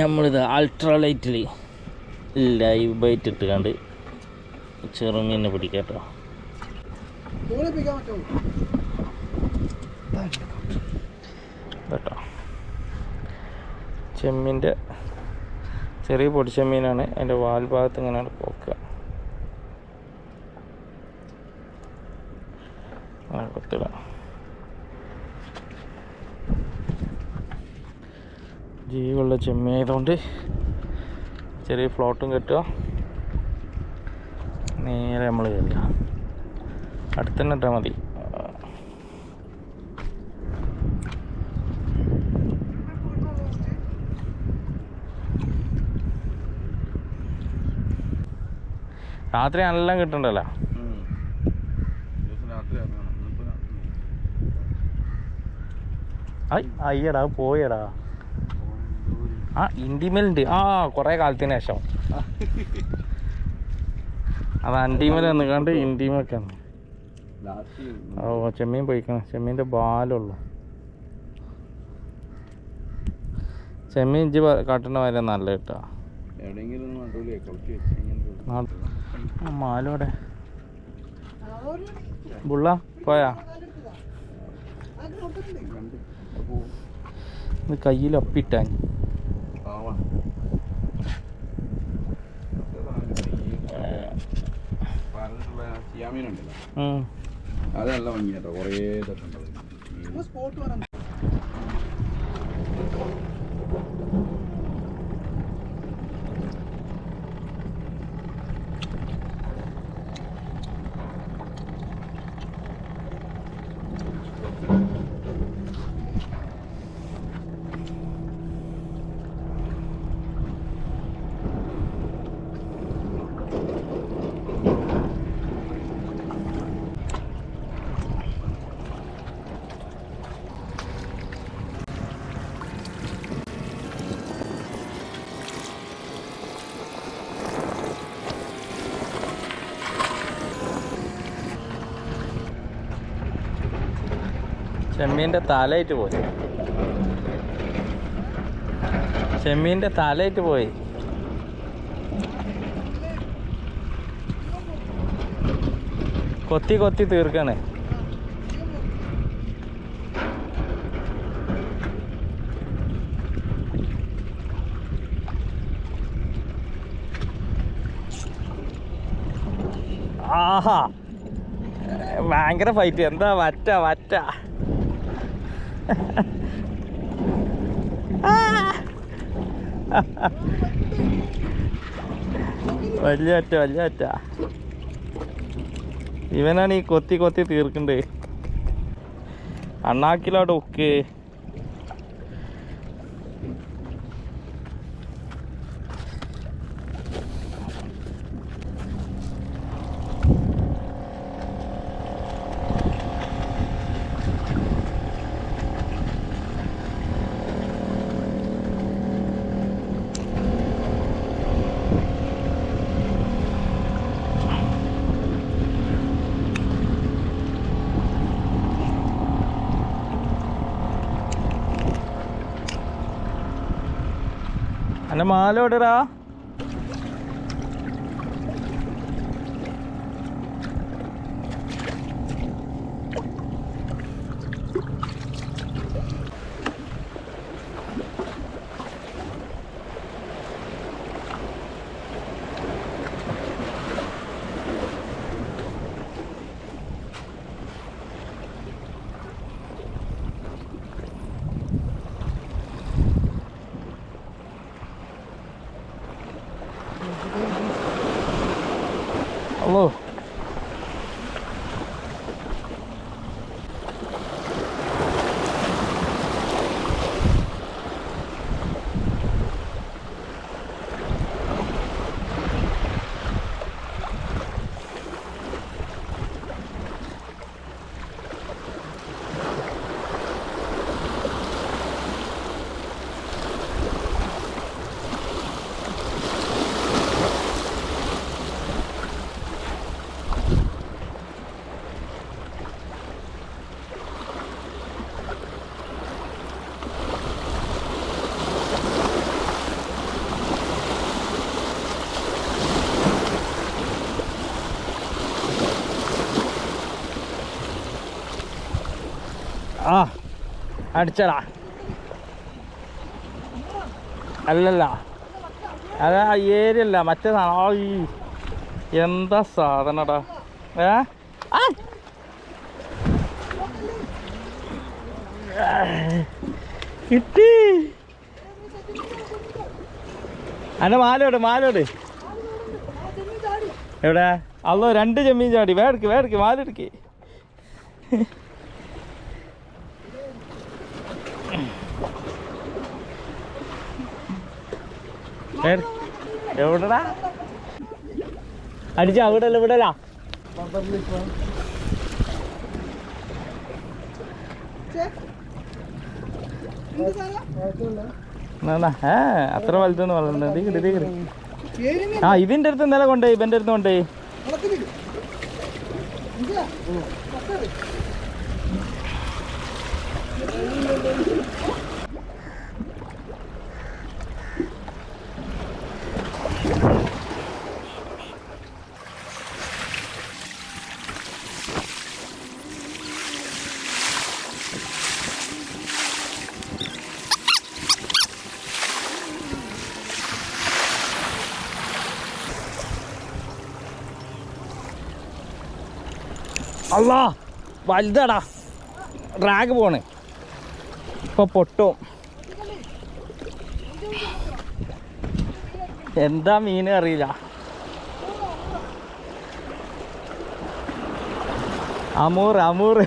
നമ്മളിത് അൾട്രാ ലൈറ്റിൽ live byte ഇട്ട് കണ്ട് ചെറുമീനെ പിടിക്കാട്ടോ. കേട്ടോ. ചെമ്മീന്റെ ചെറിയ പൊടിച്ചെമ്മീനാണ് അതിന്റെ വാൽഭാഗത്ത് ഇങ്ങനെയാണ് പോക്കുക. അങ്ങനെ കൊത്തിടാം. ജീവുള്ള ചെമ്മീനായതുകൊണ്ട് ചെറിയ ഫ്ലോട്ടും കെട്ടുക. നേരെ നമ്മൾ കയറുക അടുത്ത് തന്നെ ഇട്ടാൽ മതി. രാത്രി എല്ലാം കിട്ടണ്ടല്ലോ? അയ്യടാ പോയടാ. ആ ഇൻഡിമേലുണ്ട് ആ കുറേ കാലത്തിന് ശേഷം. അത് അൻഡിമേൽ കണ്ട് ഇൻഡിമൊക്കെയാണ് ഓ ചെമ്മീൻ പോയിക്കണം. ചെമ്മീന്റെ ബാലുള്ളൂ. ചെമ്മീൻ ഇഞ്ചി കാട്ടുന്ന വരെ നല്ല കിട്ടാ. മാലോടെ. ബുള്ള പോയാ? കയ്യിൽ ഒപ്പിട്ടാൻ പാവാ പറഞ്ഞിട്ടുള്ള ചിയാമീനുണ്ടല്ലോ അത് നല്ല ഭംഗിയാട്ടോ. കുറേ തട്ടുണ്ടാവും ചെമ്മീന്റെ തലയിട്ട് പോയി. ചെമ്മീന്റെ തലയിട്ട് പോയി. കൊത്തി കൊത്തി തീർക്കണേ. ആഹാ. ഭയങ്കര ഫൈറ്റ് എന്താ വറ്റ വറ്റ. വലിയ അറ്റ വലിയ അറ്റ ഇവനാണ് ഈ കൊത്തി കൊത്തി തീർക്കണ്ടേ? അണ്ണാക്കിലോട്ട് ഉക്ക്. അന്റെ മാല അല്ലോ അടിച്ചടാ. അല്ലല്ല. അത് ഏരിയല്ല മറ്റേ ഈ എന്താ സാധനടാ? ഏ! കിട്ടി. അന്റെ മാലോട് മാലോട് എവിടെ? അല്ലോ രണ്ട് ചെമ്മീൻ ചാടി. വേടക്ക് വേടക്ക് മാലെടുക്ക് എവിടെടാ? അടിച്ച അവിടെ അല്ല അത്ര വലുതൊന്നും വളർന്നത് തീകിട് തീകിട് ആ ഇതിന്റെ അടുത്ത് ഇന്നലെ കൊണ്ടേ ഇവന്റെ അടുത്ത് കൊണ്ടുപോയി. അല്ലാ വലുതാടാ. ഡ്രാഗ് പോണ്. ഇപ്പൊ പൊട്ടും. എന്താ മീൻ അറിയില്ല. Amur Amur.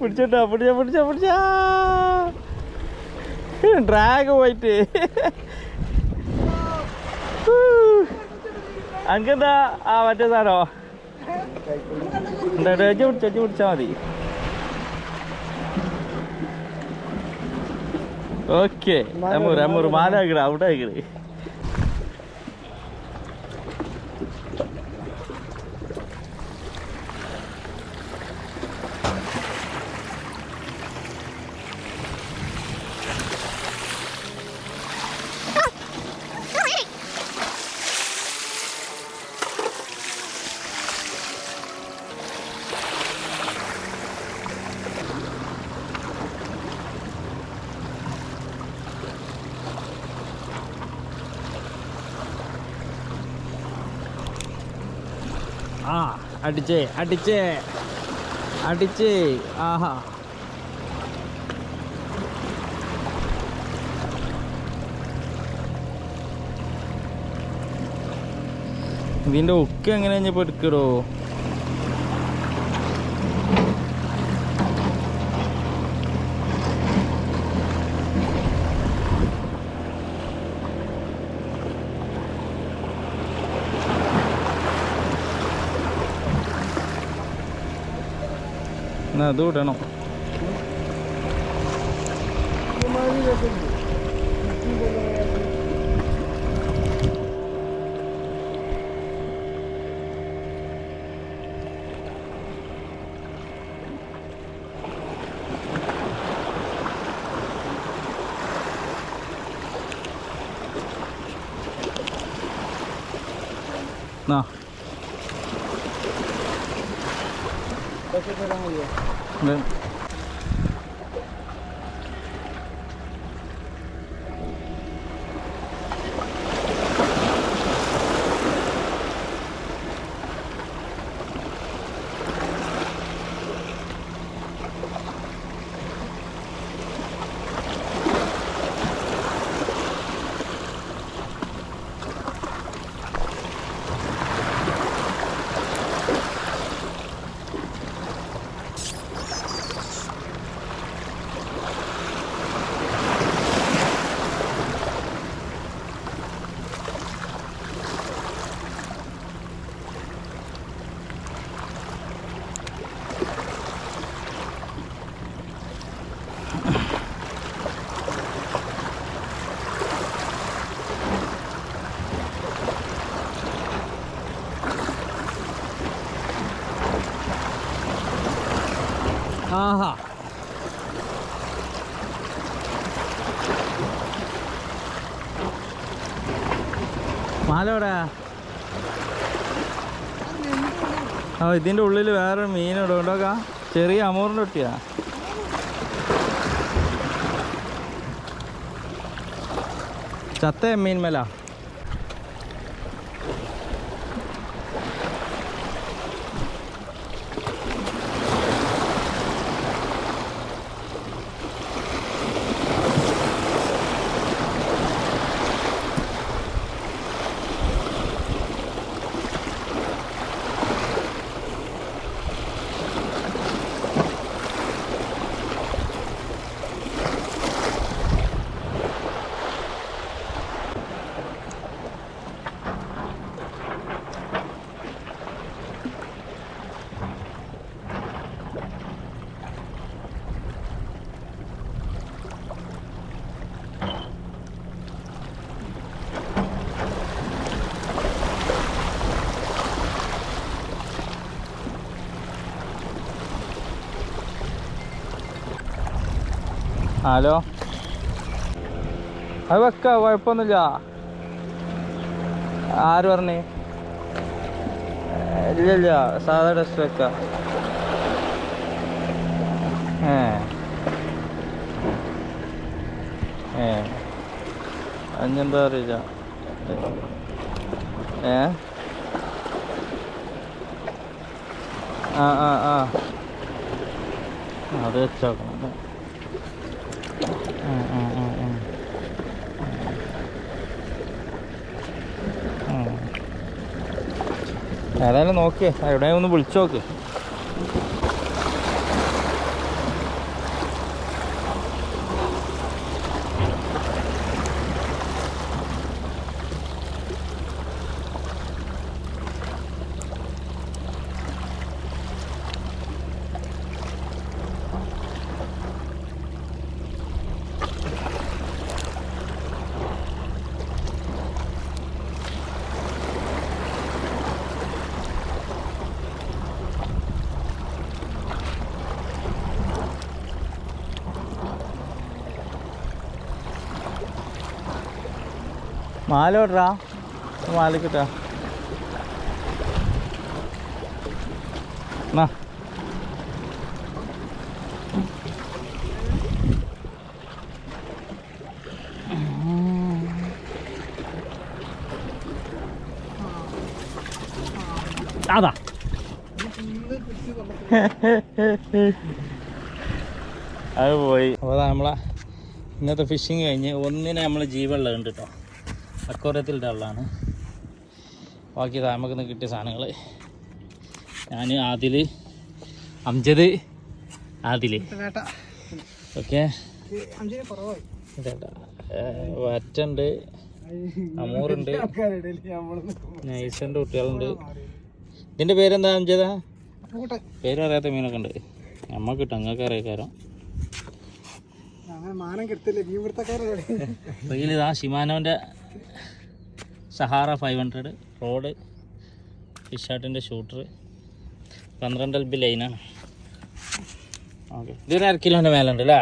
പിടിച്ചോട്ടാ പിടിച്ച പിടിച്ച പിടിച്ച. ഡ്രാഗ് പോയിട്ട്. അനക്കെന്താ? ആ മറ്റേ സാധനോ? എന്താ പിടിച്ച പിടിച്ചാ മതി. ഓക്കെ അമ്മൂർ അമ്മൂർ മാല അവിടെ ആക്കട് ആ അടിച്ചേ അടിച്ചേ അടിച്ചേ ആഹാ. ഇതിന്റെ ഒക്കെ എങ്ങനെ ഇപ്പോൾ എടുക്കടോ? എന്നാ അതും ഇടണം എന്നാ Bakit na lang ulit? ആഹാ. മാലോടാ ആ ഇതിന്റെ ഉള്ളിൽ വേറെ മീൻ ഇടുകൊണ്ടോക്കാ ചെറിയ അമൂറിന്റെ ഒട്ടിയാ ചത്ത മീൻമല. ഹലോ അത് വെക്ക കുഴപ്പമൊന്നുമില്ല. ആര് പറഞ്ഞേ? ഇല്ല ഇല്ല സാധാ ഡ്രസ് വെക്ക. അഞ്ഞെന്താ അറിയില്ല. ഏ? ആ ആ ആ. അത് വെച്ചോക്കണം. ഏതായാലും നോക്കിയേ എവിടെ ഒന്ന് വിളിച്ചു നോക്ക്. മാല വിടറാ മാല കിട്ടാ എന്നാ. അതാ. അത് പോയി. അപ്പോൾ നമ്മളെ ഇന്നത്തെ ഫിഷിങ് കഴിഞ്ഞ് ഒന്നിനെ നമ്മൾ ജീവനുള്ള ഉണ്ട് കേട്ടോ അക്വറത്തിലിട്ട വെള്ളമാണ്. ബാക്കി താമക്കുന്ന കിട്ടിയ സാധനങ്ങൾ ഞാൻ ആദിൽ അംജദ് ആദിൽ ഓക്കെ. വറ്റുണ്ട് അമൂറുണ്ട് നൈസന്റെ കുട്ടികളുണ്ട്. ഇതിന്റെ പേരെന്താ അംജദ? പേരറിയാത്ത മീനൊക്കെ ഉണ്ട്. നമ്മൾ കിട്ടും നിങ്ങൾക്ക് അറിയാക്കാരോ ഇതാ ഷിമാനോന്റെ സഹാറ ഫൈവ് ഹൺഡ്രഡ് റോഡ് ഫിഷാട്ടിന്റെ ഷൂട്ടർ പന്ത്രണ്ട് എൽ ബി ലൈനാണ് ഓക്കെ. ഇതൊരു അര കിലോന്റെ മേലെ ഉണ്ട് അല്ലേ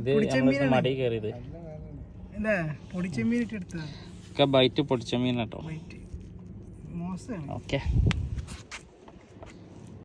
ചെറിയ മടി കയറിയത്. ഒക്കെ ബൈറ്റ് പൊടിച്ചമീൻ കേട്ടോ ഓക്കെ.